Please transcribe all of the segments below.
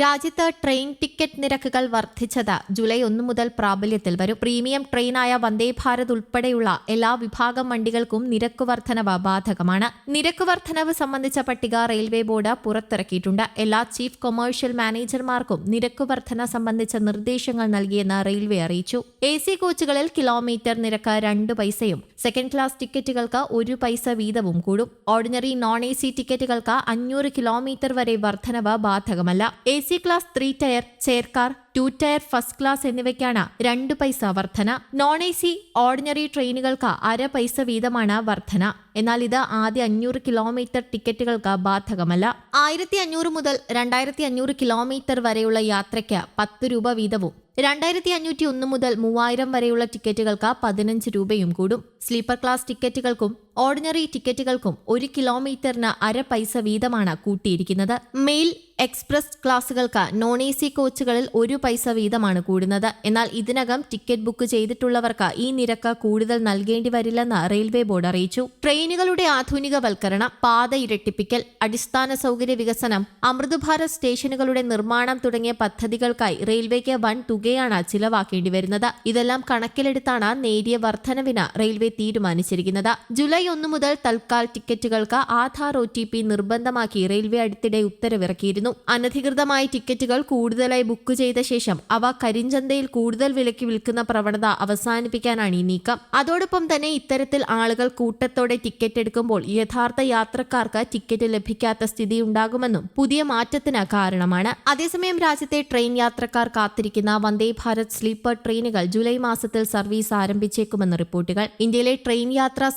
രാജ്യത്ത് train ticket നിരക്കുകൾ വർദ്ധിച്ചത് ജൂലൈ ഒന്ന് മുതൽ പ്രാബല്യത്തിൽ വരും. പ്രീമിയം ട്രെയിനായ വന്ദേ ഭാരത് ഉൾപ്പെടെയുള്ള എല്ലാ വിഭാഗം വണ്ടികൾക്കും നിരക്ക് വർധനവ് ബാധകമാണ്. നിരക്ക് വർധനവ് സംബന്ധിച്ച പട്ടിക റെയിൽവേ ബോർഡ് പുറത്തിറക്കിയിട്ടുണ്ട്. എല്ലാ ചീഫ് കൊമേഴ്ഷ്യൽ മാനേജർമാർക്കും നിരക്ക് വർധന സംബന്ധിച്ച നിർദ്ദേശങ്ങൾ നൽകിയെന്ന് റെയിൽവേ അറിയിച്ചു. എ സി കോച്ചുകളിൽ കിലോമീറ്റർ നിരക്ക് രണ്ട് പൈസയും സെക്കൻഡ് ക്ലാസ് ടിക്കറ്റുകൾക്ക് ഒരു പൈസ വീതവും കൂടും. ഓർഡിനറി നോൺ എ സി ടിക്കറ്റുകൾക്ക് അഞ്ഞൂറ് കിലോമീറ്റർ വരെ വർധനവ് ബാധകമല്ല. A C class three tier chair car two tier first class എന്നിവയ്ക്കാണ് രണ്ട് പൈസ വർധന. നോൺ എ സി ഓർഡിനറി ട്രെയിനുകൾക്ക് അര പൈസ വീതമാണ് വർധന. എന്നാൽ ഇത് ആദ്യ അഞ്ഞൂറ് കിലോമീറ്റർ ടിക്കറ്റുകൾക്ക് ബാധകമല്ല. ആയിരത്തി അഞ്ഞൂറ് മുതൽ രണ്ടായിരത്തി അഞ്ഞൂറ് കിലോമീറ്റർ വരെയുള്ള യാത്രയ്ക്ക് പത്ത് രൂപ വീതവും രണ്ടായിരത്തി അഞ്ഞൂറ്റി ഒന്ന് മുതൽ മൂവായിരം വരെയുള്ള ടിക്കറ്റുകൾക്ക് പതിനഞ്ച് രൂപയും കൂടും. സ്ലീപ്പർ ക്ലാസ് ടിക്കറ്റുകൾക്കും ഓർഡിനറി ടിക്കറ്റുകൾക്കും ഒരു കിലോമീറ്ററിന് അര പൈസ വീതമാണ് കൂട്ടിയിരിക്കുന്നത്. മെയിൽ എക്സ്പ്രസ് ക്ലാസുകൾക്ക് നോൺ എ സി കോച്ചുകളിൽ ഒരു പൈസ വീതമാണ് കൂടുന്നത്. എന്നാൽ ഇതിനകം ടിക്കറ്റ് ബുക്ക് ചെയ്തിട്ടുള്ളവർക്ക് ഈ നിരക്ക് കൂടുതൽ നൽകേണ്ടി വരില്ലെന്ന് റെയിൽവേ ബോർഡ് അറിയിച്ചു. ട്രെയിനുകളുടെ ആധുനികവൽക്കരണം പാത ഇരട്ടിപ്പിക്കൽ അടിസ്ഥാന സൗകര്യ വികസനം അമൃതഭാരത് സ്റ്റേഷനുകളുടെ നിർമ്മാണം തുടങ്ങിയ പദ്ധതികൾക്കായി റെയിൽവേക്ക് വൻ തുകയാണ് ചിലവാക്കേണ്ടി വരുന്നത്. ഇതെല്ലാം കണക്കിലെടുത്താണ് നേരിയ വർധനവിന് റെയിൽവേ തീരുമാനിച്ചിരിക്കുന്നത്. ജൂലൈ ഒന്ന് മുതൽ തൽക്കാൽ ടിക്കറ്റുകൾക്ക് ആധാർ ഒ ടി പി നിർബന്ധമാക്കി റെയിൽവേ അടുത്തിടെ ഉത്തരവിറക്കിയിരുന്നു. അനധികൃതമായി ടിക്കറ്റുകൾ കൂടുതലായി ബുക്ക് ചെയ്ത ശേഷം അവ കരിഞ്ചന്തയിൽ കൂടുതൽ വിലയ്ക്ക് വിൽക്കുന്ന പ്രവണത അവസാനിപ്പിക്കാനാണ് ഈ നീക്കം. അതോടൊപ്പം തന്നെ ഇത്തരത്തിൽ ആളുകൾ കൂട്ടത്തോടെ ടിക്കറ്റ് എടുക്കുമ്പോൾ യഥാർത്ഥ യാത്രക്കാർക്ക് ടിക്കറ്റ് ലഭിക്കാത്ത സ്ഥിതി ഉണ്ടാകുമെന്നും പുതിയ മാറ്റത്തിന് കാരണമാണ്. അതേസമയം രാജ്യത്തെ ട്രെയിൻ യാത്രക്കാർ കാത്തിരിക്കുന്ന വന്ദേ ഭാരത് സ്ലീപ്പർ ട്രെയിനുകൾ ജൂലൈ മാസത്തിൽ സർവീസ് ആരംഭിച്ചേക്കുമെന്ന് റിപ്പോർട്ടുകൾ. ഇന്ത്യയിലെ ട്രെയിൻ യാത്രാ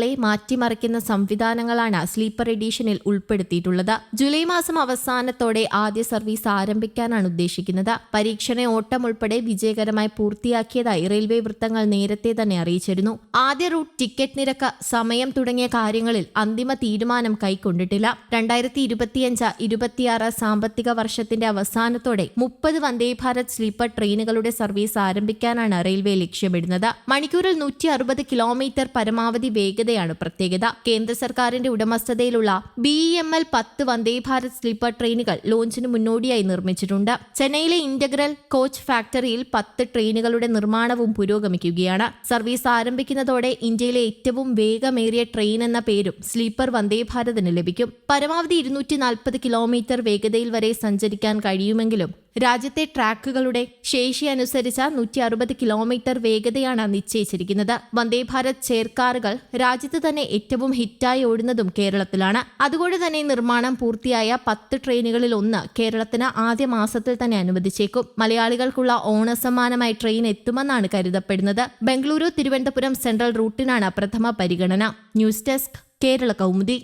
സങ്കല്പങ്ങളെ മാറ്റിമറിക്കുന്ന സംവിധാനങ്ങളാണ് സ്ലീപ്പർ എഡീഷനിൽ ഉൾപ്പെടുത്തിയിട്ടുള്ളത്. ജൂലൈ മാസം അവസാനത്തോടെ ആദ്യ സർവീസ് ആരംഭിക്കാനാണ് ഉദ്ദേശിക്കുന്നത്. പരീക്ഷണ ഓട്ടം ഉൾപ്പെടെ വിജയകരമായി പൂർത്തിയാക്കിയതായി റെയിൽവേ വൃത്തങ്ങൾ നേരത്തെ തന്നെ അറിയിച്ചിരുന്നു. ആദ്യ റൂട്ട് ടിക്കറ്റ് നിരക്ക് സമയം തുടങ്ങിയ കാര്യങ്ങളിൽ അന്തിമ തീരുമാനം കൈക്കൊണ്ടിട്ടില്ല. രണ്ടായിരത്തി ഇരുപത്തിയഞ്ച് ഇരുപത്തിയാറ് സാമ്പത്തിക വർഷത്തിന്റെ അവസാനത്തോടെ മുപ്പത് വന്ദേ ഭാരത് സ്ലീപ്പർ ട്രെയിനുകളുടെ സർവീസ് ആരംഭിക്കാനാണ് റെയിൽവേ ലക്ഷ്യമിടുന്നത്. മണിക്കൂറിൽ നൂറ്റി കിലോമീറ്റർ പരമാവധി വേഗതയാണ് പ്രത്യേകത. കേന്ദ്ര സർക്കാരിന്റെ ഉടമസ്ഥതയിലുള്ള ബി എം എൽ പത്ത് വന്ദേ ഭാരത് സ്ലീപ്പർ ട്രെയിനുകൾ ലോഞ്ചിന് മുന്നോടിയായി നിർമ്മിച്ചിട്ടുണ്ട്. ചെന്നൈയിലെ ഇന്റഗ്രൽ കോച്ച് ഫാക്ടറിയിൽ പത്ത് ട്രെയിനുകളുടെ നിർമ്മാണവും പുരോഗമിക്കുകയാണ്. സർവീസ് ആരംഭിക്കുന്നതോടെ ഇന്ത്യയിലെ ഏറ്റവും വേഗമേറിയ ട്രെയിൻ എന്ന പേരും സ്ലീപ്പർ വന്ദേ ഭാരതിന് ലഭിക്കും. പരമാവധി ഇരുന്നൂറ്റി കിലോമീറ്റർ വേഗതയിൽ വരെ സഞ്ചരിക്കാൻ കഴിയുമെങ്കിലും രാജ്യത്തെ ട്രാക്കുകളുടെ ശേഷി അനുസരിച്ച നൂറ്റി അറുപത് കിലോമീറ്റർ വേഗതയാണ് നിശ്ചയിച്ചിരിക്കുന്നത്. വന്ദേ ഭാരത് ചെയർകാറുകൾ രാജ്യത്ത് തന്നെ ഏറ്റവും ഹിറ്റായി ഓടുന്നതും കേരളത്തിലാണ്. അതുകൊണ്ട് തന്നെ നിർമ്മാണം പൂർത്തിയായ പത്ത് ട്രെയിനുകളിൽ ഒന്ന് കേരളത്തിന് ആദ്യ മാസത്തിൽ തന്നെ അനുവദിച്ചേക്കും. മലയാളികൾക്കുള്ള ഓണസമ്മാനമായി ട്രെയിൻ എത്തുമെന്നാണ് കരുതപ്പെടുന്നത്. ബംഗളൂരു തിരുവനന്തപുരം സെൻട്രൽ റൂട്ടിനാണ് പ്രഥമ പരിഗണന. News desk Kerala Kaumudi.